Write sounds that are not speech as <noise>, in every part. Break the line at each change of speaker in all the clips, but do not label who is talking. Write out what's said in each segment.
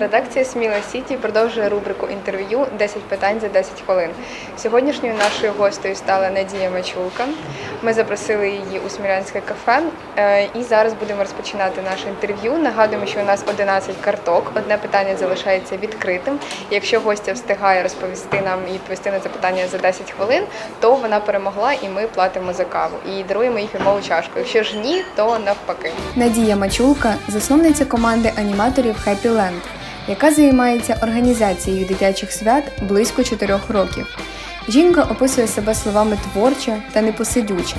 Редакція Сміла Сіті продовжує рубрику інтерв'ю «10 питань за 10 хвилин. Сьогоднішньою нашою гостею стала Надія Мачулка. Ми запросили її у Смілянське кафе е, і зараз будемо розпочинати наше інтерв'ю. Нагадуємо, що у нас 11 карток. Одне питання залишається відкритим. Якщо гостя встигає розповісти нам і відповісти на це питання за 10 хвилин, то вона перемогла і ми платимо за каву і даруємо їй фірмову чашку. Якщо ж ні, то навпаки. Надія Мачулка засновниця команди аніматорів Happy Land, яка займається організацією дитячих свят близько 4 років. Жінка описує себе словами творча та непосидюча.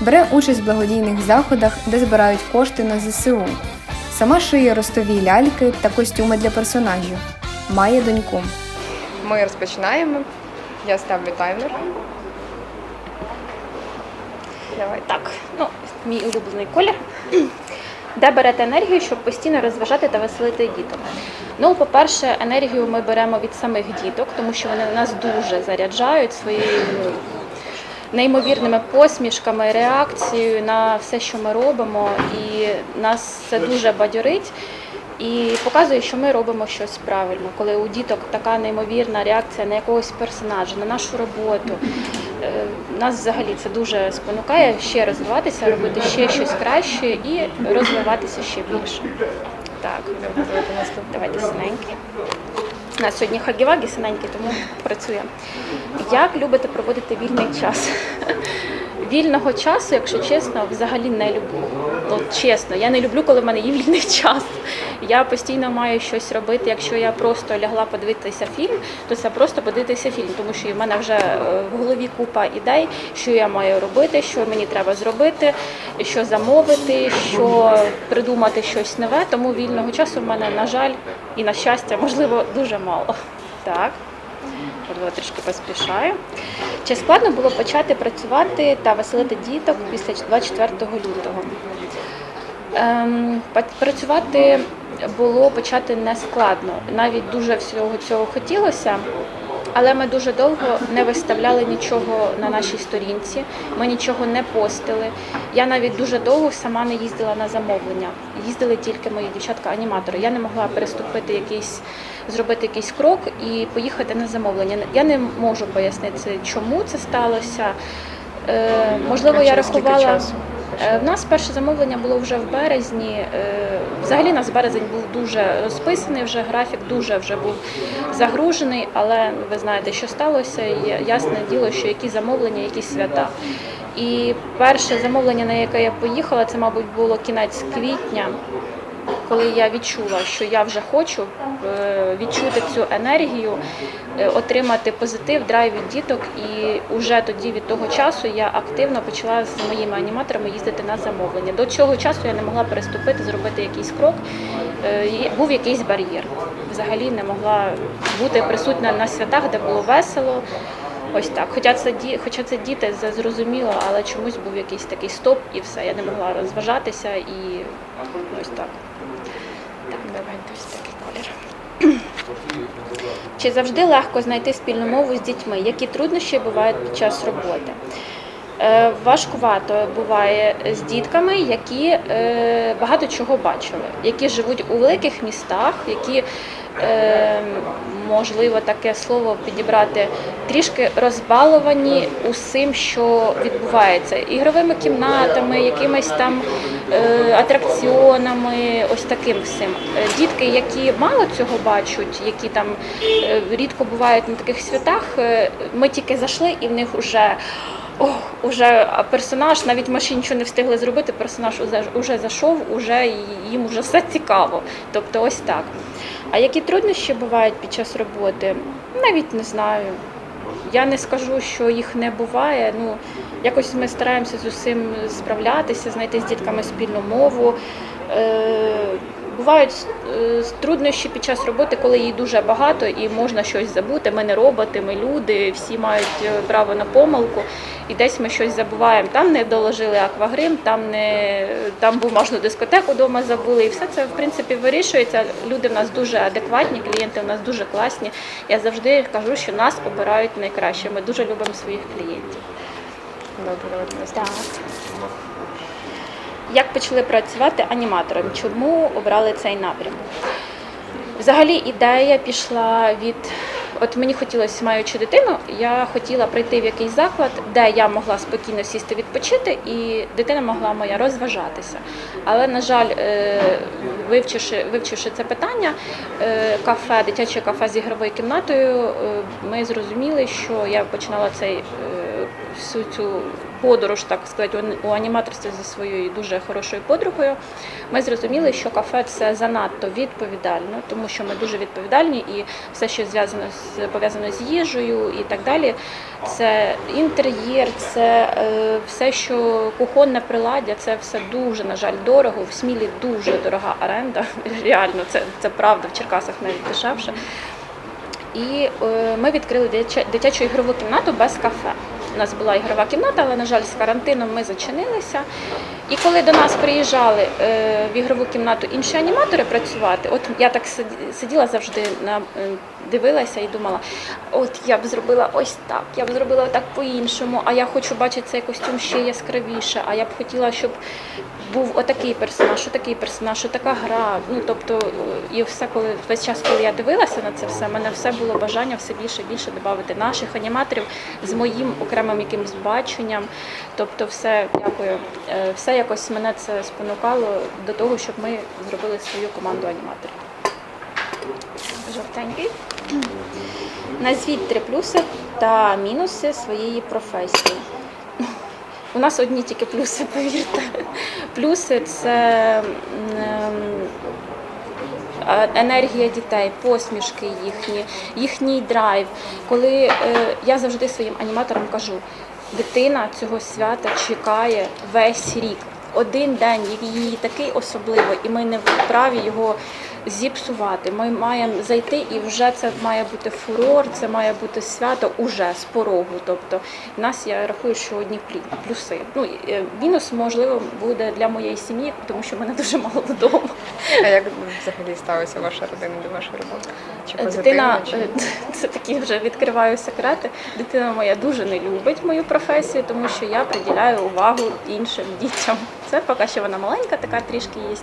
Бере участь в благодійних заходах, де збирають кошти на ЗСУ. Сама шиє ростові ляльки та костюми для персонажів. Має доньку. Ми розпочинаємо. Я ставлю таймер. Давай.
Так, ну, мій улюблений колір. Де берете енергію, щоб постійно розважати та веселити діток? Ну, по-перше, енергію ми беремо від самих діток, тому що вони нас дуже заряджають своєю ну, неймовірними посмішками, реакцією на все, що ми робимо, і нас це дуже бадьорить. І показує, що ми робимо щось правильно, коли у діток така неймовірна реакція на якогось персонажа, на нашу роботу. Е, Нас взагалі це дуже спонукає ще розвиватися, робити ще щось краще і розвиватися ще більше. Так, давайте синенькі. У нас сьогодні хагівагі синенькі, тому працюємо. Як любите проводити вільний час? <laughs> Вільного часу, якщо чесно, взагалі не люблю. От чесно, я не люблю, коли в мене є вільний <laughs> час. Я постійно маю щось робити. Якщо я просто лягла подивитися фільм, то це просто подивитися фільм, тому що в мене вже е, в голові купа ідей, що я маю робити, що мені треба зробити, що замовити, що придумати щось нове. Тому вільного часу в мене, на жаль, і на щастя, можливо, дуже мало. Так. Можливо, трішки поспішаю. Чи складно було почати працювати та веселити діток після 24 лютого? Ем, працювати було почати не складно. Навіть дуже всього цього хотілося. Але ми дуже довго не виставляли нічого на нашій сторінці, ми нічого не постили. Я навіть дуже довго сама не їздила на замовлення. Їздили тільки мої дівчатка-аніматори. Я не могла переступити якийсь, зробити якийсь крок і поїхати на замовлення. Я не можу пояснити, чому це сталося. Е, можливо, я рахувала. Е, В нас перше замовлення було вже в березні. Е, Взагалі, нас березень був дуже розписаний, вже графік дуже вже був загружений, але ви знаєте, що сталося. Ясне діло, що які замовлення, які свята. І перше замовлення, на яке я поїхала, це, мабуть, було кінець квітня. Коли я відчула, що я вже хочу е, відчути цю енергію, е, отримати позитив, драйв від діток, і вже тоді від того часу я активно почала з моїми аніматорами їздити на замовлення. До цього часу я не могла переступити, зробити якийсь крок. Е, Був якийсь бар'єр. Взагалі не могла бути присутня на святах, де було весело. Ось так. Хоча це ді, хоча це діти, це зрозуміло, але чомусь був якийсь такий стоп і все. Я не могла розважатися і ось так. Давайте ось такий колір. Чи завжди легко знайти спільну мову з дітьми? Які труднощі бувають під час роботи? Е, Важкувато буває з дітками, які е, багато чого бачили, які живуть у великих містах, які, е, можливо, таке слово підібрати, трішки розбаловані усім, що відбувається, ігровими кімнатами, якимись там атракціонами, ось таким всім. Е, Дітки, які мало цього бачать, які там е, рідко бувають на таких святах, е, ми тільки зайшли і в них вже. Ох, уже персонаж, навіть ми ще нічого не встигли зробити, персонаж уже, уже зайшов, уже їм вже все цікаво. Тобто ось так. А які труднощі бувають під час роботи? Навіть не знаю. Я не скажу, що їх не буває. Ну, якось ми стараємося з усім справлятися, знайти з дітками спільну мову. Бувають е, труднощі під час роботи, коли її дуже багато і можна щось забути. Ми не роботи, ми люди, всі мають е, право на помилку. І десь ми щось забуваємо. Там не доложили аквагрим, там не там бумажну дискотеку вдома забули. І все це в принципі вирішується. Люди в нас дуже адекватні, клієнти в нас дуже класні. Я завжди кажу, що нас обирають найкраще. Ми дуже любимо своїх клієнтів.
Добре.
Так. Як почали працювати аніматором? Чому обрали цей напрям? Взагалі ідея пішла від. От мені хотілося, маючи дитину, я хотіла прийти в якийсь заклад, де я могла спокійно сісти відпочити, і дитина могла моя розважатися. Але, на жаль, е, вивчивши, вивчивши це питання, е, кафе, дитяче кафе з ігровою кімнатою, е, ми зрозуміли, що я починала цей всю цю подорож, так сказати, у- аніматорстві зі своєю дуже хорошою подругою. Ми зрозуміли, що кафе це занадто відповідально, тому що ми дуже відповідальні і все, що зв'язано з пов'язано з їжею і так далі. Це інтер'єр, це е, все, що кухонне приладдя, це все дуже, на жаль, дорого. В Смілі дуже дорога оренда. <laughs> Реально, це, це правда, в Черкасах навіть дешевше. І е, ми відкрили дитячу ігрову кімнату без кафе. У нас була ігрова кімната, але, на жаль, з карантином ми зачинилися. І коли до нас приїжджали е, в ігрову кімнату інші аніматори працювати, от я так сиді- сиділа завжди на дивилася і думала, от я б зробила ось так, я б зробила так по-іншому, а я хочу бачити цей костюм ще яскравіше, а я б хотіла, щоб був отакий персонаж, отакий персонаж, отака гра. Ну тобто, і все, коли весь час, коли я дивилася на це все, в мене все було бажання все більше і більше додати наших аніматорів з моїм окремим якимось баченням. Тобто, все дякую. е, Все якось мене це спонукало до того, щоб ми зробили свою команду аніматорів. Жовтенький. Назвіть три плюси та мінуси своєї професії. У нас одні тільки плюси, повірте. Плюси це ем, е, енергія дітей, посмішки їхні, їхній драйв. Коли е, я завжди своїм аніматорам кажу, дитина цього свята чекає весь рік. Один день її такий особливий, і ми не вправі його зіпсувати. Ми маємо зайти, і вже це має бути фурор, це має бути свято уже з порогу. Тобто, в нас я рахую, що одні плюси. Ну е, мінус можливо буде для моєї сім'ї, тому що мене <laughs> дуже мало вдома.
А як взагалі ставиться ваша родина до вашої роботи? Чи позитивно?
Дитина,
Чи...
е, <laughs> це такі вже відкриваю секрети. Дитина моя дуже не любить мою професію, тому що я приділяю увагу іншим дітям. Це поки що вона маленька, така трішки є.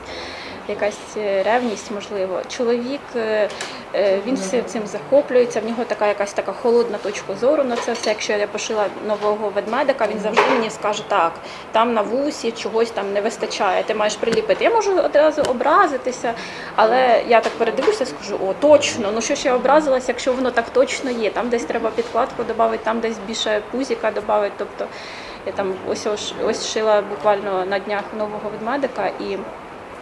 Якась е, ревність, можливо. Чоловік е, е, він всі цим захоплюється. В нього така якась така холодна точка зору на це все. Якщо я пошила нового ведмедика, він завжди мені скаже, так, там на вусі чогось там не вистачає, ти маєш приліпити. Я можу одразу образитися, але я так передивлюся, скажу, о, точно, ну що ж я образилася, якщо воно так точно є. Там десь треба підкладку додати, там десь більше пузіка додати. Тобто я там ось, ось шила буквально на днях нового ведмедика і.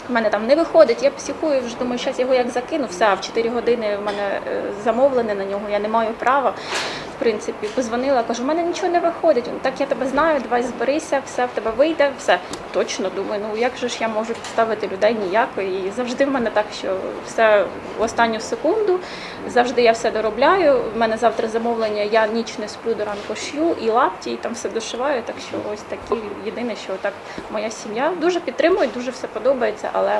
В мене там не виходить, я психую, вже думаю, зараз його як закину, все, в 4 години в мене е, замовлене на нього, я не маю права. Принципі, позвонила, кажу, в мене нічого не виходить. Так я тебе знаю, давай зберися, все в тебе вийде, все. Точно думаю, ну як же ж я можу підставити людей ніяко. І завжди в мене так, що все в останню секунду, завжди я все доробляю. В мене завтра замовлення, я ніч не сплю до ранку шью і лапті, і там все дошиваю. Так що ось такі єдине, що так моя сім'я дуже підтримує, дуже все подобається, але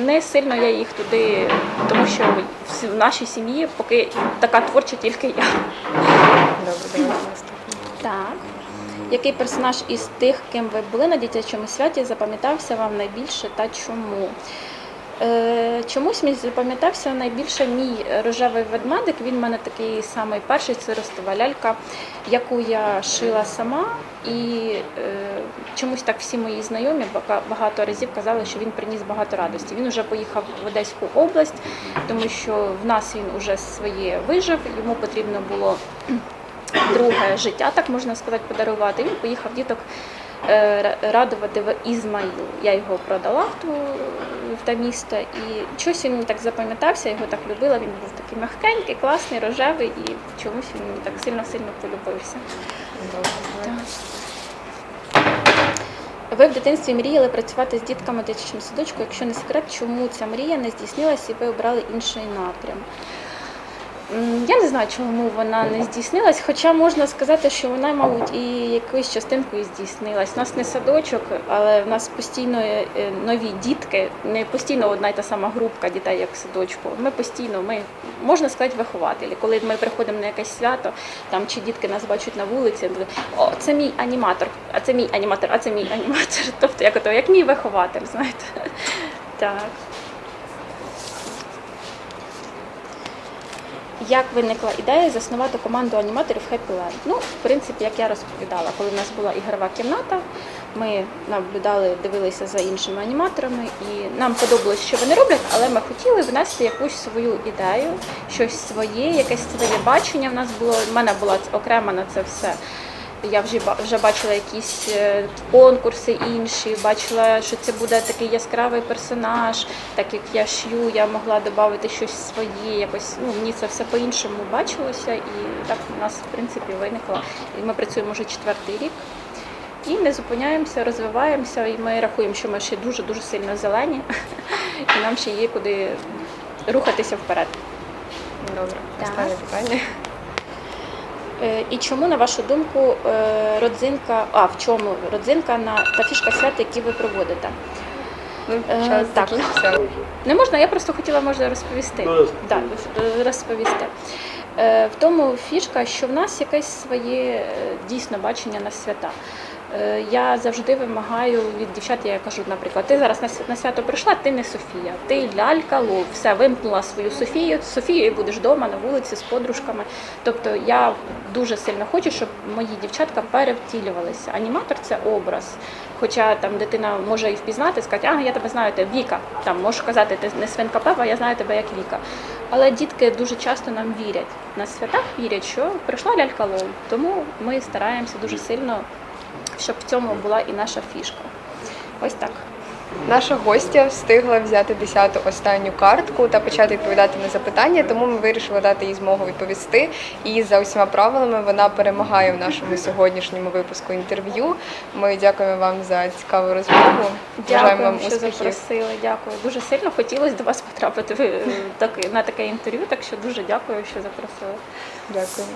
не сильно я їх туди, тому що в нашій сім'ї поки така творча тільки я.
Добре, давайте наступне.
Так. Який персонаж із тих, ким ви були на дитячому святі, запам'ятався вам найбільше та чому? Е, чомусь мені запам'ятався найбільше мій рожевий ведмедик. Він в мене такий самий перший, це ростова лялька, яку я шила сама. І е, чомусь так всі мої знайомі багато разів казали, що він приніс багато радості. Він вже поїхав в Одеську область, тому що в нас він уже своє вижив, йому потрібно було друге життя, так можна сказати, подарувати. Він поїхав діток е, радувати в Ізмаїл. Я його продала в, ту, в те місто, і щось він мені так запам'ятався, його так любила. Він був такий мягкенький, класний, рожевий, і чомусь він мені так сильно-сильно полюбився. Ви в дитинстві мріяли працювати з дітками в дитячому садочку. Якщо не секрет, чому ця мрія не здійснилась і ви обрали інший напрям? Я не знаю, чому вона не здійснилась, хоча можна сказати, що вона, мабуть, і якоюсь частинкою здійснилась. У нас не садочок, але в нас постійно е, нові дітки, не постійно одна й та сама групка дітей, як садочку. Ми постійно, ми можна сказати, вихователі. Коли ми приходимо на якесь свято, там чи дітки нас бачать на вулиці, о, це мій аніматор, а це мій аніматор, а це мій аніматор. <laughs> Тобто, як ото, як мій вихователь, знаєте. <laughs> Так. Як виникла ідея заснувати команду аніматорів Happy Land? Ну, в принципі, як я розповідала, коли в нас була ігрова кімната, ми наблюдали, дивилися за іншими аніматорами, і нам подобалось, що вони роблять, але ми хотіли внести якусь свою ідею, щось своє, якесь своє бачення. В нас було в мене була окрема на це все. Я вже вже бачила якісь е, конкурси інші, бачила, що це буде такий яскравий персонаж. Так як я шью, я могла додати щось своє, якось ну мені це все по-іншому бачилося, і так у нас в принципі виникло. І ми працюємо вже четвертий рік. І не зупиняємося, розвиваємося, і ми рахуємо, що ми ще дуже дуже сильно зелені, <laughs> і нам ще є куди рухатися вперед.
Добре, останнє питання.
Е, І чому, на вашу думку, е, родзинка, а в чому родзинка на та фішка свята, які ви проводите?
Ну,
Е,
час
так.
закінчився.
Не можна, я просто хотіла може розповісти.
Ну, розповідь.
Да, е, розповісти. Е, В тому фішка, що в нас якесь своє е, дійсно бачення на свята. Е, Я завжди вимагаю від дівчат, я кажу, наприклад, ти зараз на свя- на свято прийшла, ти не Софія, ти лялька, лов, все, вимкнула свою Софію, з Софією будеш вдома на вулиці з подружками. Тобто я дуже сильно хочу, щоб мої дівчатка перевтілювалися. Аніматор це образ. Хоча там дитина може і впізнати, сказати, ага, я тебе знаю, ти Віка. Там можеш казати, ти не свинка Пепа, я знаю тебе як Віка. Але дітки дуже часто нам вірять. На святах вірять, що прийшла лялька лов. Тому ми стараємося дуже сильно, щоб в цьому була і наша фішка. Ось так.
Наша гостя встигла взяти 10-ту останню картку та почати відповідати на запитання, тому ми вирішили дати їй змогу відповісти. І за усіма правилами вона перемагає в нашому сьогоднішньому випуску інтерв'ю. Ми дякуємо вам за цікаву розмову.
Дякую,
вам
що
успіхів.
запросили. Дякую. Дуже сильно хотілося до вас потрапити на таке інтерв'ю, так що дуже дякую, що запросили.
Дякую.